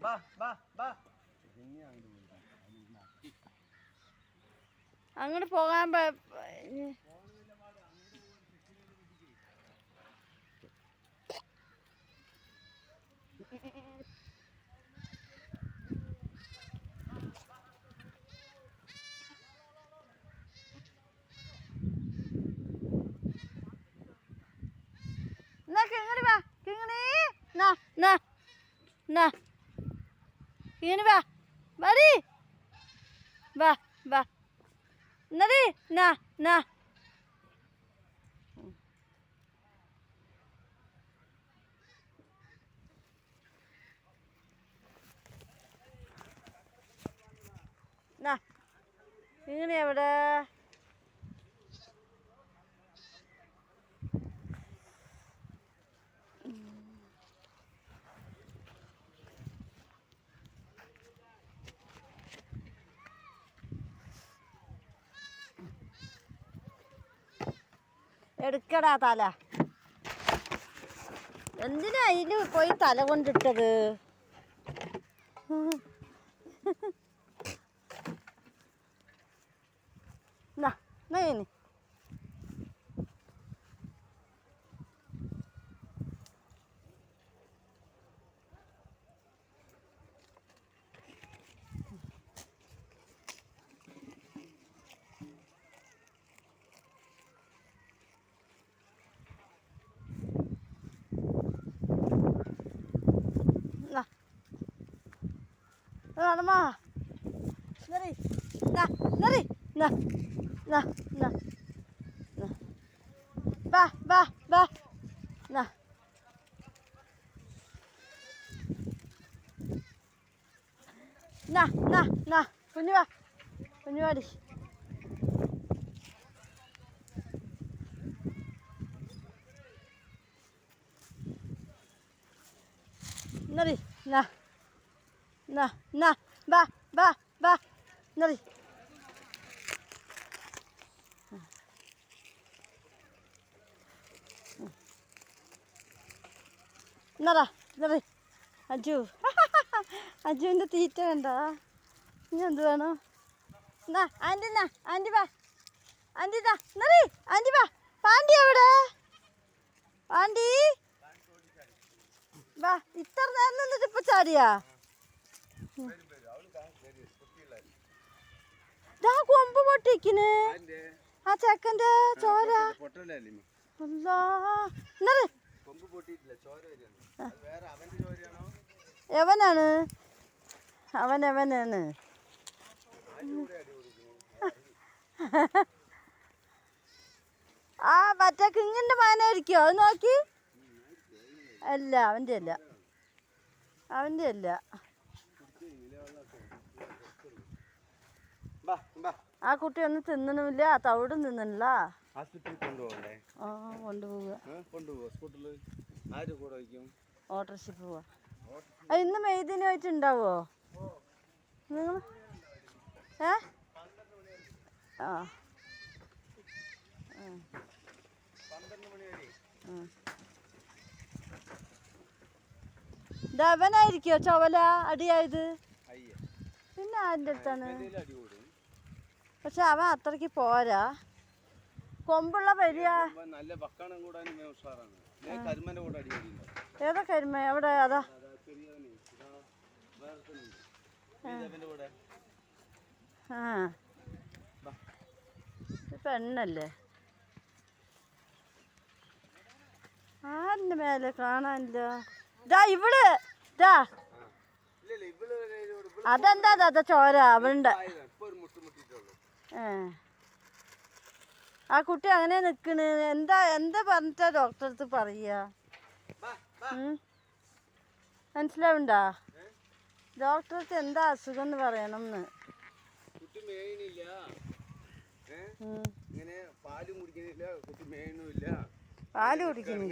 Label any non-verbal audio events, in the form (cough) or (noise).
ബാ ബാ ബാ അങ്ങോട്ട് പോകാൻ എന്നാ കിങ്ങണി വാ കിങ്ങണി. നാ നാ നാ കിങ്ങണി വാ. വാടി വാ വാ. എന്നടി നാ നാ. ഇങ്ങനെ എവിടെ എടുക്കടാ തല. എന്തിനാ അതിന് പോയി തല കൊണ്ടിട്ടത്? allez, là, là, allez, là, là, là, là, va, va, va, là. Na, na, na, on y va, on y va, allez. Allez, là, là, là, va, va, va. Nari നടാ നറി Aju. (laughs) അജുവിന്റെ തീറ്റ വേണ്ട. ഇനി എന്ത് വേണം? എന്നാ ആന്റി എന്നാ anti വാ. Anti ഇതാ നറി anti വാ. പാണ്ടി എവിടെ? പാണ്ടി? വാ ഇത്ര നേരം നിന്നിട്ട് ഇപ്പൊ ചാടിയാ? ദാ കൊമ്പ് പൊട്ടിക്കിന്. ആ ചെക്കന്റെ ചോര. അവന്റെ എവനാണ്? അവൻ എവനാണ്? ആ മറ്റേ കിങ്ങിന്റെ മാനായിരിക്കോ അത് നോക്കി. അല്ല അവന്റെ അല്ല. അവന്റെ അല്ല. ആ കുട്ടി ഒന്നും തിന്നണമില്ല തവിടും തിന്നണില്ല. ആശുപത്രി കൊണ്ടുപോകണ്ടേ? ആ കൊണ്ടുപോവുക. കൊണ്ടുപോകുക സ്കൂട്ടറിൽ ആര് കൂടെ വയ്ക്കും? ഓട്ടോറിക്ഷ പോവാ. ആ ഇന്ന് മെയ്തിന് വെച്ചിട്ടുണ്ടാവോ നിങ്ങൾ? ഏ? ആ. ഉം. പന്ത്രണ്ട് മണി വരെ ഉം. ഇത് അവനായിരിക്കോ ചുവല അടിയായത് പിന്നെ ആരുടെ അടുത്താണ്? പക്ഷെ അവൻ അത്രയ്ക്ക് പോരാ. കൊമ്പുള്ള വലിയ നല്ല കൂടാനും ഉഷാറാണ്. കരിമന്റെ കൂടെ ഏതാ കരിമ? എവിടെ? അതാ. ആ. പെണ്ണല്ലേ? ആരുടെ മേലെ കാണാനില്ല? ഇതാ ഇവൾ. ഇതാ അതെന്താ അതാ ചോര. അവളുണ്ട് ആ കുട്ടി അങ്ങനെ നിക്കണ്. എന്താ എന്താ പറഞ്ഞിട്ടാ ഡോക്ടറെ അടുത്ത് പറയുക? മനസ്സിലാവുണ്ടാ? ഡോക്ടറെ അടുത്ത് എന്താ അസുഖം എന്ന് പറയണം എന്ന് കുട്ടി മേയണില്ല ഏ? ഉം. ഇങ്ങനെ പാൽ കുടിക്കുന്നില്ല കുട്ടി പാൽ കുടിക്കുന്നു